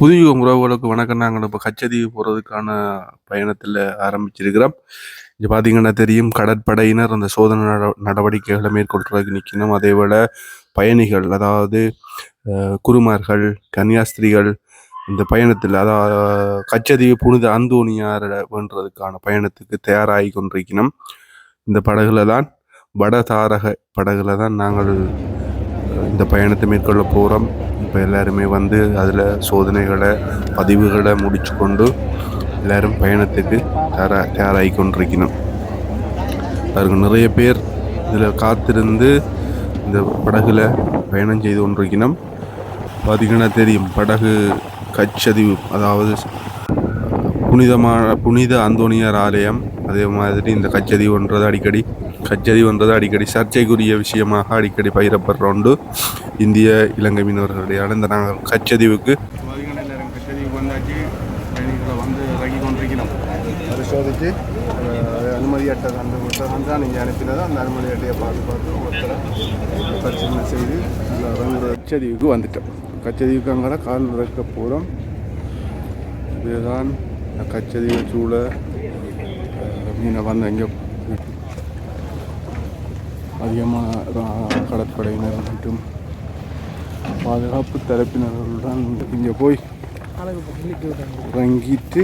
புதுயுகம் உறவுகளுக்கு வணக்கம். நாங்கள் இப்போ கச்சதீவு போகிறதுக்கான பயணத்தில் ஆரம்பிச்சிருக்கிறோம். இங்கே பார்த்தீங்கன்னா தெரியும் கடற்படையினர் அந்த சோதனை நட நடவடிக்கைகளை மேற்கொள்றதுக்கு நிற்கணும் அதேபோல் பயணிகள் அதாவது குருமார்கள் கன்னியாஸ்திரிகள் இந்த பயணத்தில் அதாவது கச்சதீவு புனித அந்தோனியார் வென்றதுக்கான பயணத்துக்கு தயாராகி கொண்டிருக்கணும். இந்த படகுல தான் வடதாரக படகுல தான் நாங்கள் இந்த பயணத்தை மேற்கொள்ள போகிறோம் இப்போ எல்லாருமே வந்து அதில் சோதனைகளை பதிவுகளை முடிச்சு கொண்டு எல்லோரும் பயணத்துக்கு தயாரா தயாராகி கொண்டிருக்கணும். அதற்கு நிறைய பேர் இதில் காத்திருந்து இந்த படகுல பயணம் செய்து கொண்டிருக்கணும். பார்த்தீங்கன்னா தெரியும் படகு கச்சதிவு அதாவது புனிதமான புனித அந்தோனியார் ஆலயம். அதே மாதிரி இந்த கச்சதிவுன்றது அடிக்கடி கச்சதிவுன்றது அடிக்கடி சர்ச்சைக்குரிய விஷயமாக அடிக்கடி பயிரப்படுற உண்டு இந்திய இலங்கை மீனவர்களுடைய இந்த நாங்கள் கச்சதீவுக்கு கச்சதீவுக்கு வந்தாச்சு வந்து இறங்கி கொண்டிருக்கிறோம் பரிசோதித்து அனுமதி அட்டை அந்த புத்தகம் தான் நீங்கள் அனுப்பினதோ. அந்த அனுமதி அட்டையை பார்த்து பார்த்து ஒருத்தரை பரிசீலனை செய்து இறங்குற கச்சதீவுக்கு வந்துட்டோம். கச்சதீவுக்கு அங்கே கால் இறக்க போகிறோம் இதுதான் கச்சதிவு கச்சதீவு சூழ மீனை வந்து இங்கே அதிகமாக கடற்படையினர் மற்றும் பாதுகாப்பு தரப்பினர்களுடன் இங்கே போய் இறங்கிட்டு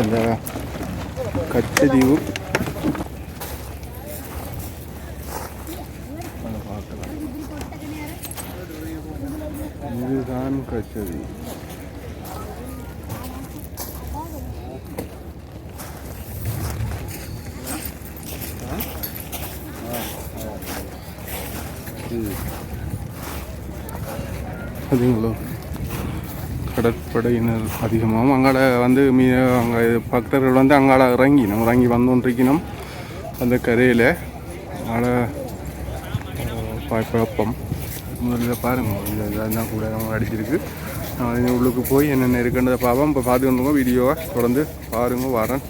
இந்த கச்சதீவு. இதுதான் கச்சதீவு பார்த்தீங்களோ கடற்படையினர் அதிகமாகவும் அங்கால வந்து மீ அங்கே பக்தர்கள் வந்து அங்கால இறங்கினோம். இறங்கி வந்தோன்றிருக்கணும். அந்த கரையில். அங்கால குழப்பம். முதல்ல பாருங்கள் இதெல்லாம் கூட நம்ம அடிச்சிருக்கு. நான் உள்ளுக்கு போய் என்னென்ன இருக்குன்றதை பார்ப்போம். இப்போ பார்த்துக்கணுங்க வீடியோவை தொடர்ந்து பாருங்க. வரேன்.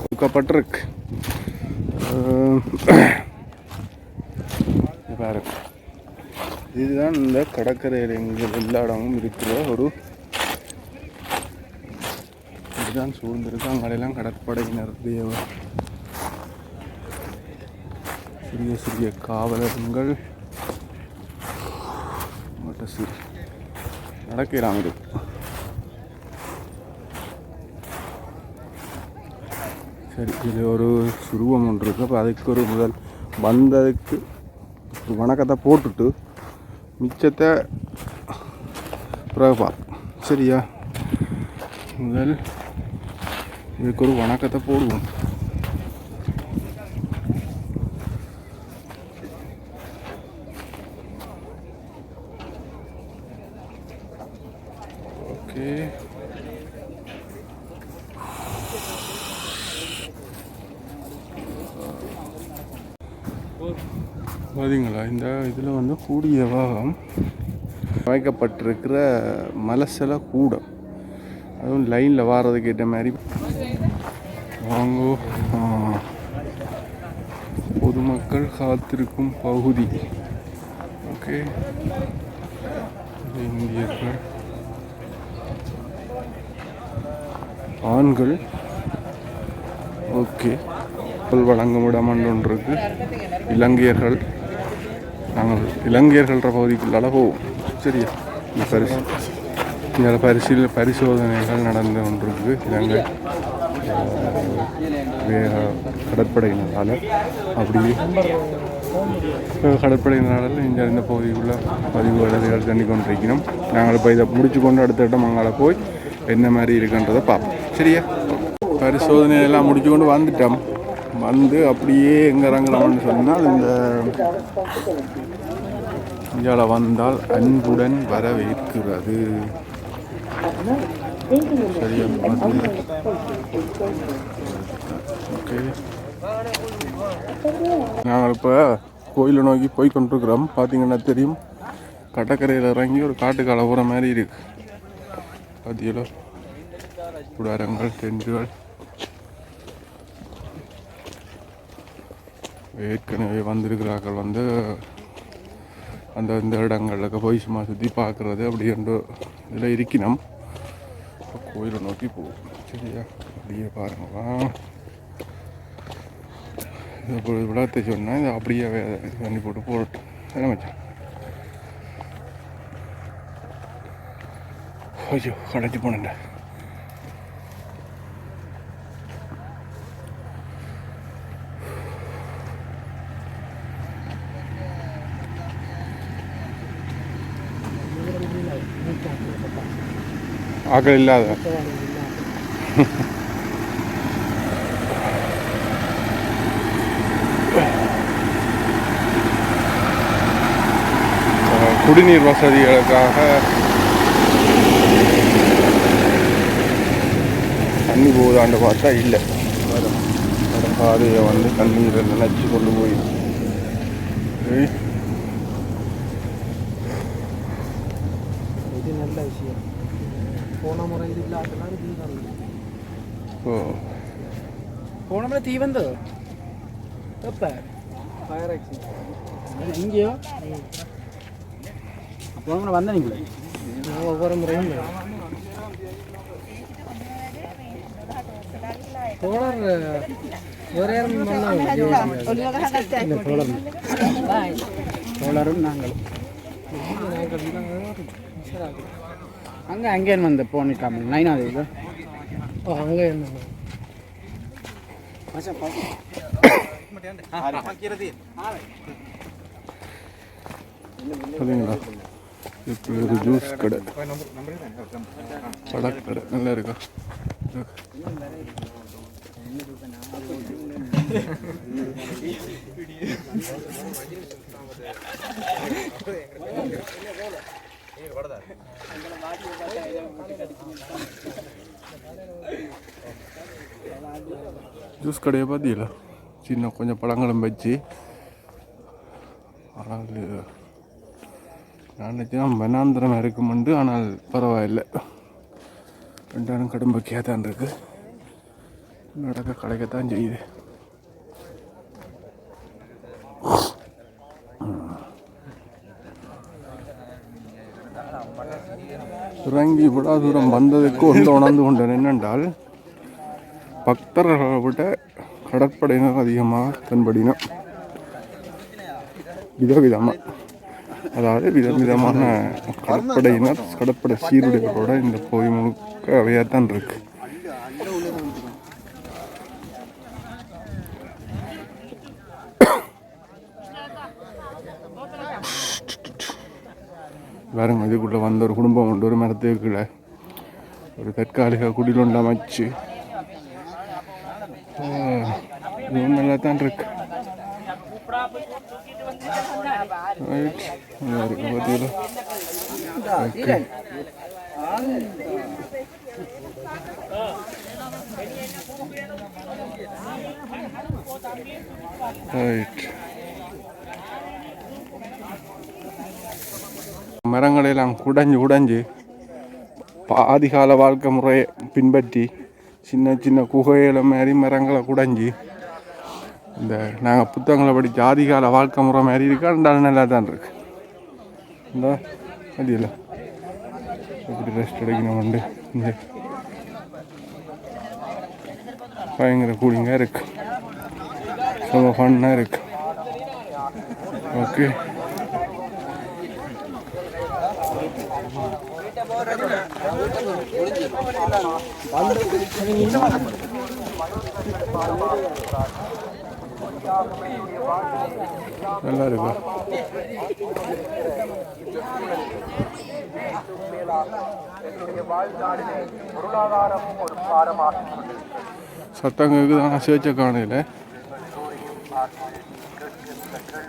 கொடுக்கப்பட்டிருக்கு அஹ் இது பாருங்க இதுதான் இந்த கடற்கரையில் எங்கே எல்லா இடமும் இருக்கிற ஒரு இதுதான் சூழ்ந்திருக்கு. அங்கெல்லாம் கடற்படையினருடைய சிறிய சிறிய காவலர்கள். சிறு நடக்கிறாங்க இது. சரி இது ஒரு சுருவம் ஒன்று இருக்கு. அப்போ அதுக்கு ஒரு முதல் வந்ததுக்கு ஒரு வணக்கத்தை போட்டுட்டு மிச்சத்தை பிறகு பார்ப்போம் சரியா முதல் இதுக்கு ஒரு வணக்கத்தை போடுவோம் ஓகே பார்த்தீங்களா இந்த இதில் வந்து கூடிய பாகம் அமைக்கப்பட்டிருக்கிற மலசல கூடம். அதுவும் லைனில் வாரதுக்கு ஏற்ற மாதிரி. வாங்கோ. பொதுமக்கள் காத்திருக்கும் பகுதி. ஓகே. இந்தியர்கள். ஆண்கள். ஓகே. வழங்கும் இடம் ஒன்று இருக்கு. இலங்கையர்கள். நாங்கள் இளைஞர்கள்ன்ற பகுதிக்குள்ளால போவோம் சரியா? இந்த பரிசு இந்த பரிசீல பரிசோதனைகள் நடந்து கொண்டிருக்கு. இலங்கை கடற்படையினரால். அப்படியே கடற்படையினரால் இந்த இந்த பகுதிக்குள்ள பதிவு வழக்குகள் தண்ணி கொண்டிருக்கணும் நாங்கள் இப்போ இதை முடிச்சு கொண்டு அடுத்த இடம் அங்கே போய் என்ன மாதிரி இருக்குன்றதை பார்ப்போம். சரியா? பரிசோதனை எல்லாம் முடிச்சு கொண்டு வந்துட்டோம். வந்து அப்படியே எங்கே இறங்குறோம்னு சொன்னால் இந்த இந்தியாவில் வந்தால் அன்புடன் வரவேற்கிறது. சரியா ஓகே. நாங்கள் இப்போ கோயிலை நோக்கி போய் கொண்டிருக்கிறோம். பார்த்தீங்கன்னா தெரியும் கடற்கரையில் இறங்கி ஒரு காட்டு கலப்புற மாதிரி இருக்கு. பார்த்தீங்களா குடாரங்கள் டென்ட்டுகள் ஏற்கனவே வந்திருக்கிறார்கள் வந்து அந்த இந்த இடங்களுக்கு போய் சும்மா சுற்றி பார்க்குறது அப்படி என்று இதில் இருக்கணும் கோயிலை நோக்கி போகும் சரியா? அப்படியே பாருங்களா. இது இப்போ விளக்கத்தை சொன்னால் இதை அப்படியே வே- இது பண்ணி போட்டு போடட்டும். என்ன மச்சான்? ஐயோ கடைச்சி போனேன்டா. ஆக்கள் இல்லாத குடிநீர் வசதிகளுக்காக தண்ணி போகுதாண்டு பார்த்தா இல்லை. பாதையை வந்து தண்ணீரை நினைச்சு கொண்டு போய். இது நல்ல விஷயம். போன முறை இது இல்லாதெல்லாம் தீ வந்தது ஓ போன முறை தீ வந்தது எப்போ ஃபயர் ஆக்சிடென்ட் இங்கேயோ போன முறை வந்த நீங்களே நான் ஒவ்வொரு முறையும் அங்கே அங்கேன்னு வந்த போனிக்காமல் நைனாவது இது. ஓ அங்கே என்ன பார்த்தீங்களா இப்போ ஒரு ஜூஸ் கடை. பழக்கடை. நல்லா இருக்கா? ஜூஸ் கடையை பார்த்தீங்களா சின்ன கொஞ்சம் பழங்களும் வச்சு. ஆனால் நான் நினைச்சேன் இருக்குமெண்டு ஆனால் பரவாயில்லை. ரெண்டாயிரம் கடும்பக்கியாக தான் இருக்குது நடக்க கிடைக்கத்தான் செய்யுது. இறங்கி விடா தூரம் வந்ததுக்கு ஒன்று உணர்ந்து கொண்டேன். என்னென்றால் பக்தர்களை விட கடற்படையினர் அதிகமாக தென்படினோம் விதவிதமாக அதாவது விதவிதமான கடற்படையினர் கடற்படை சீருடைகளோட இந்த கோயில் முழுக்க அவையாக தான் இருக்குது பாருங்க இதுக்குள்ளே வந்த ஒரு குடும்பம் உண்டு ஒரு மரத்துக்கு ஒரு தற்காலிக குடிலுண்டு அமைச்சு. இதுவும் நல்லா தான் இருக்கு. ரைட் நல்லா இருக்கு பார்த்தீங்களா? ஓகே. ரைட் மரங்களெல்லாம் குடஞ்சு உடஞ்சு ஆதிகால வாழ்க்கை முறையை பின்பற்றி சின்ன சின்ன குகைகளை மாதிரி மரங்களை குடைஞ்சி இந்த நாங்கள் புத்தகங்களை படித்த ஆதிகால வாழ்க்கை முறை மாதிரி இருக்கா ரெண்டாலும் நல்லா தான் இருக்கு இந்த அதில் எப்படி ரெஸ்ட் எடுக்கணும் உண்டு இந்த பயங்கர கூலிங்காக இருக்கு ரொம்ப ஃபன்னாக இருக்கு ஓகே நல்லா இருக்கு சத்தம் கேட்குது ஆனால் சேர்ச்ச காணையில்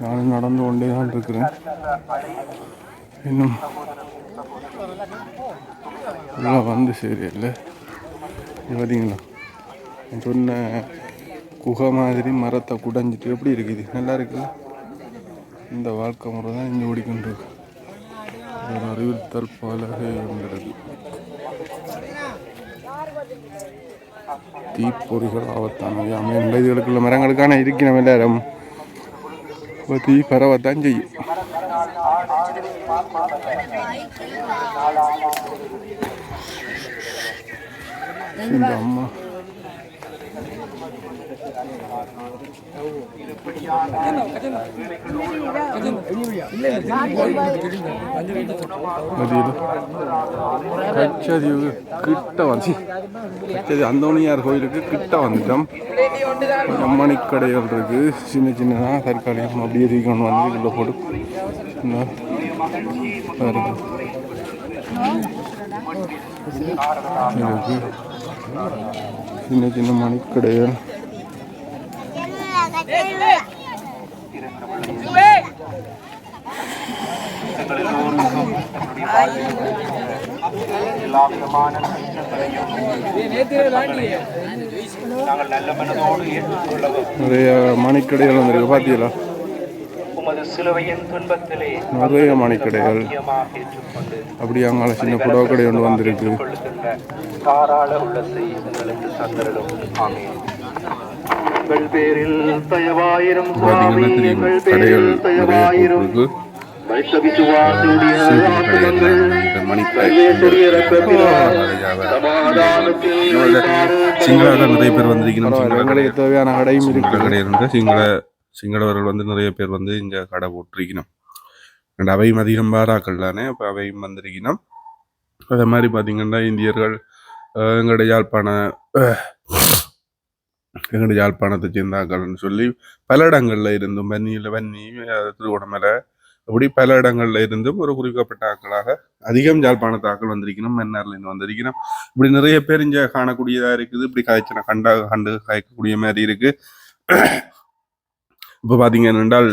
நானும் நடந்து கொண்டே தான் இருக்கிறேன். இன்னும் எல்லாம் வந்து சரியில்லை இது பார்த்தீங்களா நான் சொன்ன குகை மாதிரி மரத்தை குடைஞ்சிட்டு எப்படி இருக்குது? நல்லா இருக்குல்ல? இந்த வாழ்க்கை முறை தான் இங்கே ஓடிக்கொண்டிருக்கு. ஒரு அறிவுறுத்தல் பலகை ஒன்றிருக்கு தீப்பொறிகள் ஆபத்தானவை அமைந்த இதுகளுக்குள்ள மரங்களுக்கான இருக்கிற எல்லாரும். இப்போ தீ பரவத்தான் செய்யும். இந்த அம்மா கச்சதீவு கிட்ட வந்து கச்சதி அந்தோணியார் கோயிலுக்கு கிட்ட வந்துட்டோம் கொஞ்சம் மணிக்கடைகள் இருக்கு சின்ன சின்னதாக தற்காலிகம் அப்படியே தூக்கி வந்து உள்ள போட்டு சின்ன சின்ன மணிக்கடைகள் எல்லா விதமான நிறைய மணிக்கடைகள் வந்திருக்கு பாத்தீங்களா? உமது சிலுவையின் துன்பத்திலே நிறைய மணிக்கடைகள் முக்கியமாக ஏற்றுக்கொண்டு அப்படி அங்கால சின்ன புடவை கடை ஒன்று வந்திருக்கு. தாராள உள்ளத்தை எங்களுக்கு தந்திரடும் ஆமென். எங்கள் பேரில் தயவாயிரும் சுவாமி பார்த்தீங்கன்னா தெரியும். எங்கள் கடைகள் பேரில் நிறைய தயவாயிரும் கடையில் பேர் வந்திருக்கணும். சிங்கள கடையும் சிங்கள இருக்கு. கடை இருந்து சிங்கள சிங்களவர்கள் வந்து நிறைய பேர் வந்து இங்கே கடை போட்டிருக்கணும். அண்ட் அவையும் அதிகம் பாராக்கள் தானே அப்போ அவையும் வந்திருக்கணும். அதே மாதிரி பார்த்தீங்கன்னா இந்தியர்கள் எங்களோட யாழ்ப்பாண எங்களோட யாழ்ப்பாணத்தை சேர்ந்தாக்கள்னு சொல்லி பல இடங்கள்ல இருந்தும் வன்னியில் வன்னி திருவோணமலை திருவண்ணாமலை அப்படி பல இடங்களில் இருந்தும் ஒரு குறிப்பிட்ட ஆக்களாக அதிகம் யாழ்ப்பாணத்து ஆக்கள் வந்திருக்கணும் மன்னார்ல இருந்து வந்திருக்கணும். இப்படி நிறைய பேர் இங்கே காணக்கூடியதா இருக்குது. இப்படி காய்ச்சின கண்டா கண்டு காய்க்கக்கூடிய மாதிரி இருக்கு. இப்போ பார்த்தீங்க என்றால்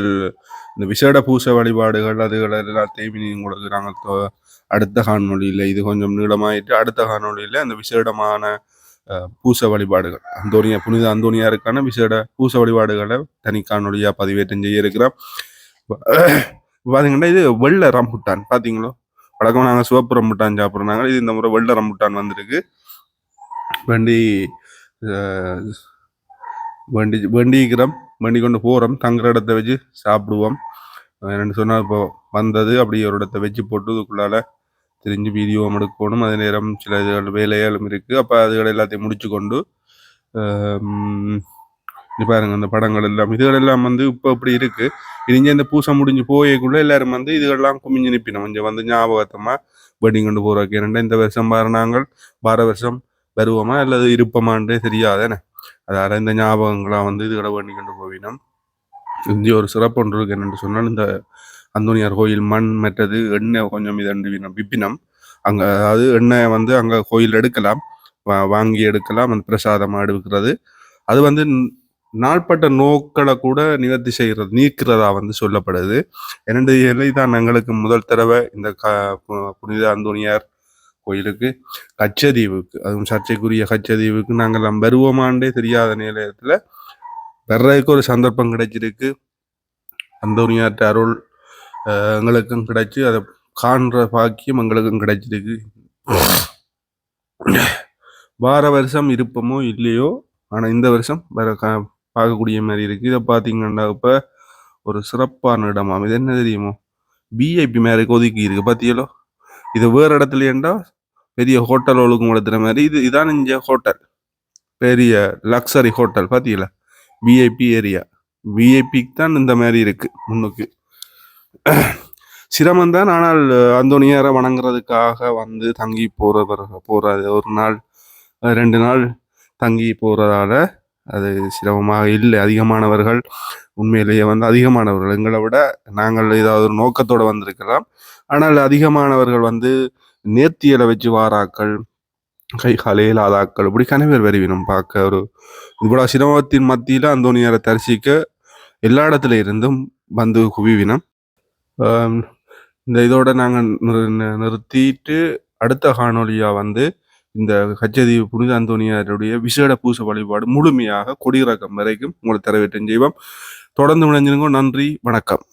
இந்த விசேட பூச வழிபாடுகள் அதுகள் எல்லாத்தையும் உங்களுக்கு நாங்கள் அடுத்த காணொலியில் இது கொஞ்சம் நீளமாயிட்டு அடுத்த காணொலியில் அந்த விசேடமான பூச வழிபாடுகள். அந்தோனியா புனித அந்தோனியாருக்கான விசேட பூச வழிபாடுகளை தனி காணொலியாக பதிவேற்றம் செய்ய இருக்கிறோம். பார்த்தீங்கன்னா இது வெள்ளை ரம்புட்டான். பார்த்தீங்களோ வழக்கம் நாங்கள் சிவப்பு ரம்புட்டான் சாப்பிட்றாங்க இது இந்த முறை வெள்ளை ரம்புட்டான் வந்திருக்கு. வண்டி வண்டி வண்டி வண்டிக்கிறோம். வண்டி கொண்டு போகிறோம் தங்குற இடத்த வச்சு சாப்பிடுவோம். என்னென்னு சொன்னால் இப்போ வந்தது அப்படி ஒரு இடத்த வச்சு போட்டு இதுக்குள்ளால தெரிஞ்சு வீடியோவும் எடுக்கணும். அதே நேரம் சில இதுகள் வேலைகளும் இருக்குது அப்போ அதுகள் எல்லாத்தையும் முடிச்சு கொண்டு பாருங்க அந்த படங்கள் எல்லாம். இதுகள் எல்லாம் வந்து இப்போ இப்படி இருக்கு. இனிஞ்ச இந்த பூசை முடிஞ்சு போயக்குள்ள எல்லாரும் வந்து இதுகள்லாம் குமிஞ்சு நிற்பினோம் கொஞ்சம் வந்து ஞாபகத்தமாக வெட்டிங் கொண்டு போகிறோம் ஏன்னா இந்த வருஷம் பாரு நாங்கள் வார வருஷம் வருவோமா? அல்லது இருப்போமான்றே தெரியாதானே அதால இந்த ஞாபகங்களாக வந்து இதுகளை பண்ணி கொண்டு கோவினம் இந்திய ஒரு சிறப்பு ஒன்று இருக்கு. என்னென்று சொன்னால் இந்த அந்தோனியார் கோயில் மண் மற்றது எண்ணெய் கொஞ்சம் இது வினம் விப்பினம். அங்கே அதாவது எண்ணெயை வந்து அங்கே கோயில் எடுக்கலாம் வாங்கி எடுக்கலாம் அந்த பிரசாதமாக எடுக்கிறது அது வந்து நாள்பட்ட நோக்களை கூட நிவர்த்தி செய்கிறது நீக்கிறதா வந்து சொல்லப்படுது. இரண்டு இலை தான் எங்களுக்கு முதல் தடவை இந்த க புனித அந்தோனியார் கோயிலுக்கு கச்சதீவுக்கு அதுவும் சர்ச்சைக்குரிய கச்சதீவுக்கு நாங்கள் எல்லாம் வருவோமாண்டே தெரியாத நிலையத்தில் வர்றதுக்கு ஒரு சந்தர்ப்பம் கிடைச்சிருக்கு. அந்தோனியார்ட்ட அருள் எங்களுக்கும் கிடைச்சி அதை காண்ற பாக்கியம் எங்களுக்கும் கிடைச்சிருக்கு. வார வருஷம் இருப்போமோ இல்லையோ ஆனால் இந்த வருஷம் வேற பார்க்கக்கூடிய மாதிரி இருக்கு. இதை பார்த்தீங்கன்னா இப்போ ஒரு சிறப்பான இடமாம். இது என்ன தெரியுமோ? பிஐபி மேலே ஒதுக்கி இருக்கு. பார்த்தீங்களோ இது வேறு இடத்துல ஏண்டா பெரிய ஹோட்டல் ஒழுங்கு நடத்துகிற மாதிரி. இது இதான் இங்கே ஹோட்டல் பெரிய லக்ஸரி ஹோட்டல் பார்த்தீங்களா விஐபி ஏரியா விஐபிக்கு தான் இந்த மாதிரி இருக்கு முன்னுக்கு. சிரமம் தான் ஆனால் அந்தோனியாரை வணங்குறதுக்காக வந்து தங்கி போகிறவர் போகிறது ஒரு நாள் ரெண்டு நாள் தங்கி போகிறதால அது சிரமமாக இல்லை. அதிகமானவர்கள் உண்மையிலேயே வந்து அதிகமானவர்கள். எங்களை விட நாங்கள் ஏதாவது ஒரு நோக்கத்தோடு வந்திருக்கலாம். ஆனால் அதிகமானவர்கள் வந்து நேர்த்தியலை வச்சு வாராக்கள் கை காலையிலாதாக்கள் இப்படி கனவேர் வருவினம் பார்க்க. ஒரு இவ்வளோ சிரமத்தின் மத்தியில் அந்தோனியாரை தரிசிக்க எல்லா இடத்துல இருந்தும் வந்து குவிவினம் இந்த இதோட நாங்கள் நிறுத்திட்டு அடுத்த காணொலியாக வந்து இந்த கச்சதீவு புனித அந்தோனியாருடைய விசேட பூச வழிபாடு முழுமையாக கொடியிறக்கம் வரைக்கும் உங்களை தரவேற்றம் செய்வோம். தொடர்ந்து விளைஞ்சிருங்க நன்றி. வணக்கம்.